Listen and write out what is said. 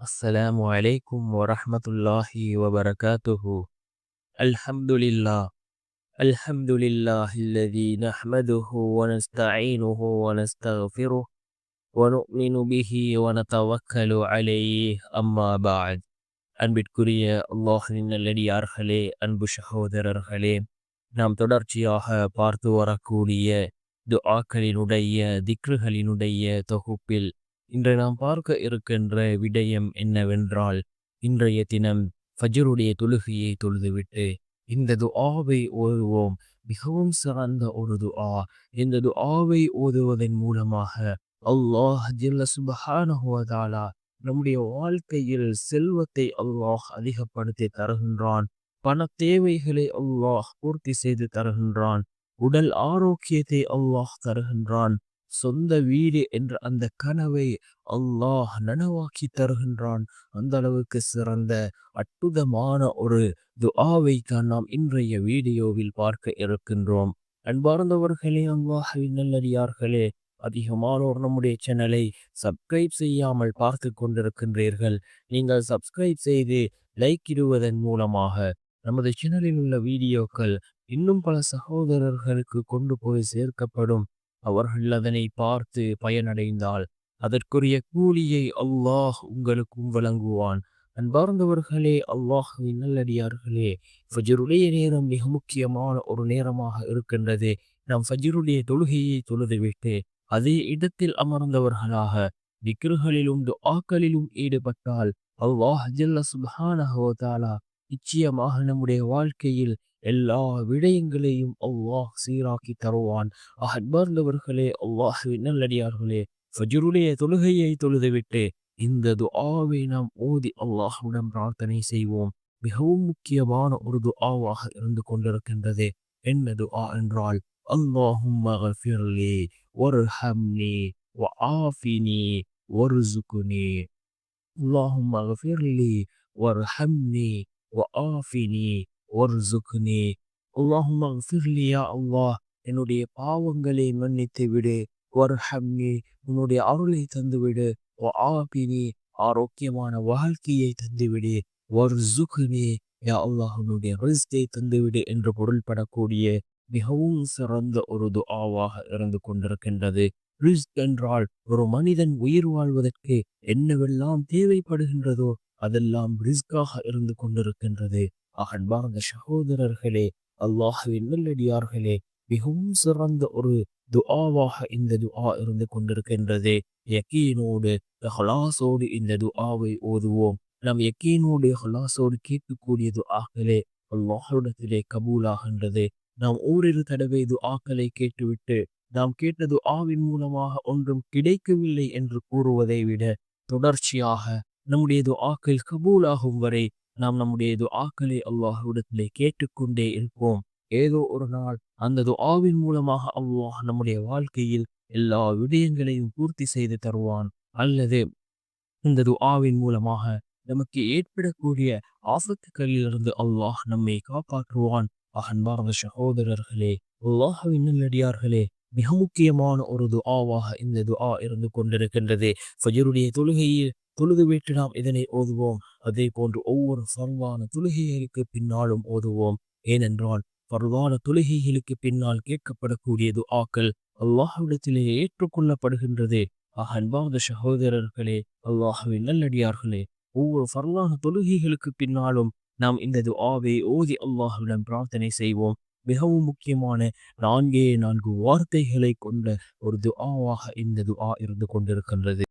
السلام عليكم ورحمة الله وبركاته الحمد لله الحمد لله الذي نحمده ونستعينه ونستغفره ونؤمن به ونتوكل عليه أما بعد அன்பிற்குரிய அல்லாஹின் நல்லடியார்களே அன்பு சகோதரர்களே நாம் தொடர்ச்சியாக பார்த்து வரக்கூடிய துஆக்களினுடைய திக்ருகளினுடைய தொகுப்பில் இன்று நாம் பார்க்க இருக்கின்ற விடயம் என்னவென்றால் இன்றைய தினம் ஃபஜருடைய தொழுகையை தொழுதுவிட்டு இந்த துஆவை ஓதுவோம். மிகவும் சிறந்த ஒரு துஆ. இந்த துஆவை ஓதுவதன் மூலமாக அல்லாஹ் ஜில்ல சுபஹானஹுவதாலா நம்முடைய வாழ்க்கையில் செல்வத்தை அல்லாஹ் அதிகப்படுத்தி தருகின்றான். பண தேவைகளை அல்லாஹ் பூர்த்தி செய்து தருகின்றான். உடல் ஆரோக்கியத்தை அல்லாஹ் தருகின்றான். சொந்த வீடு என்ற அந்த கனவை அல்லாஹ் நனவாக்கி தருகின்றான். அந்த அளவுக்கு சிறந்த அற்புதமான ஒரு துஆவை தான் நாம் இன்றைய வீடியோவில் பார்க்க இருக்கின்றோம். அன்பார்ந்தவர்களே அல்லாஹின் நல்லடியார்களே அதிகமானோர் நம்முடைய சேனலை சப்ஸ்கிரைப் செய்யாமல் பார்த்து கொண்டிருக்கின்றீர்கள். நீங்கள் சப்ஸ்கிரைப் செய்து லைக் இடுவதன் மூலமாக நமது சேனலில் உள்ள வீடியோக்கள் இன்னும் பல சகோதரர்களுக்கு கொண்டு போய் சேர்க்கப்படும். அவர்கள் அதனை பார்த்து பயனடைந்தால் அதற்குரிய கூலியை அல்லாஹ் உங்களுக்கும் வழங்குவான். அன்பார்ந்தவர்களே அல்லாஹுவின் நல்லடியார்களே ஃபஜருடைய நேரம் மிக முக்கியமான ஒரு நேரமாக இருக்கின்றது. நாம் ஃபஜருடைய தொழுகையை தொழுதுவிட்டு அதே இடத்தில் அமர்ந்தவர்களாக விக்ருகளிலும் துஆக்களிலும் ஈடுபட்டால் அல்லாஹ் ஜல்ல சுபஹானஹுவதாலா நிச்சயமாக நம்முடைய வாழ்க்கையில் எல்லா விடயங்களையும் அல்லாஹ் சீராக்கி தருவான் அன்பார்ந்தவர்களே அல்லாஹ் நல்லடியார்களே ஃபஜருடைய தொழுகையை தொழுதுவிட்டு இந்த துஆவை நாம் ஓதி அல்லாஹுடன் பிரார்த்தனை செய்வோம் மிகவும் முக்கியமான ஒரு துஆவாக இருந்து கொண்டிருக்கின்றது என்ன துஆ என்றால் اللهم اغفر لي وارحمني وعافني وارزقني اللهم اغفر لي وارحمني وعافني ஒரு அல்லாஹும் ஃபிர்லியா அல்லாஹ் என்னுடைய பாவங்களை மன்னித்து விடு. ஒரு ஹம்னி உன்னுடைய அருளை தந்துவிடு ஓ ஆபினி ஆரோக்கியமான வாழ்க்கையை தந்துவிடு ஒரு சுக்னி யா அல்லாஹனுடைய ரிஸ்கை தந்துவிடு என்று பொருள்படக்கூடிய மிகவும் சிறந்த ஒரு துஆவாக இருந்து கொண்டிருக்கின்றது. ரிஸ்க் என்றால் ஒரு மனிதன் உயிர் வாழ்வதற்கு என்னவெல்லாம் தேவைப்படுகின்றதோ அதெல்லாம் ரிஸ்காக இருந்து கொண்டிருக்கின்றது. அன்பார்ந்த சகோதரர்களே அல்லாஹுவின் நல்லடியார்களே மிகவும் சிறந்த ஒரு துஆவாக இந்த துஆ இருந்து கொண்டிருக்கின்றது. யக்கீனோடு ஹலாசோடு இந்த துஆவை ஓதுவோம். நாம் யக்கீனோடு ஹலாசோடு கேட்கக்கூடிய துஆக்களே அல்லாஹிடத்திலே கபூலாகின்றது. நாம் ஓரிரு தடவை துஆக்களை கேட்டுவிட்டு நாம் கேட்டது ஆவின் மூலமாக ஒன்றும் கிடைக்கவில்லை என்று கூறுவதை விட தொடர்ச்சியாக நம்முடைய துஆக்கள் கபூலாகும் வரை நாம் நம்முடைய துஆக்களை அல்லாஹுடத்திலே கேட்டுக்கொண்டே இருப்போம். ஏதோ ஒரு நாள் அந்த துஆவின் மூலமாக அல்லாஹ் நம்முடைய வாழ்க்கையில் எல்லா விடயங்களையும் பூர்த்தி செய்து தருவான். அல்லது இந்த துஆவின் மூலமாக நமக்கு ஏற்படக்கூடிய ஆபத்துக்களிலிருந்து அல்லாஹ் நம்மை காப்பாற்றுவான். அகன்பார்ந்த சகோதரர்களே அல்லாஹவின் நல்லடியார்களே மிக முக்கியமான ஒரு துஆவாக இந்த துஆ இருந்து கொண்டிருக்கின்றது. ஃபஜருடைய தொழுகையில் தொழுது விட்டு நாம் இதனை ஓதுவோம்? அதே போன்று ஒவ்வொரு சர்வான தொழுகைகளுக்கு பின்னாலும் ஓதுவோம். ஏனென்றால் ஃபர்வான தொழுகைகளுக்கு பின்னால் கேட்கப்படக்கூடிய துஆக்கள் அல்லாஹ்விடத்திலே ஏற்றுக்கொள்ளப்படுகின்றது. அன்பார்ந்த சகோதரர்களே அல்லாஹுவின் நல்லடியார்களே ஒவ்வொரு சர்வான தொழுகைகளுக்கு பின்னாலும் நாம் இந்த துஆவை ஓதி அல்லாஹுவிடம் பிரார்த்தனை செய்வோம். மிகவும் முக்கியமான நான்கே நான்கு வார்த்தைகளை கொண்ட ஒரு துஆவாக இந்த துஆ இருந்து கொண்டிருக்கின்றது.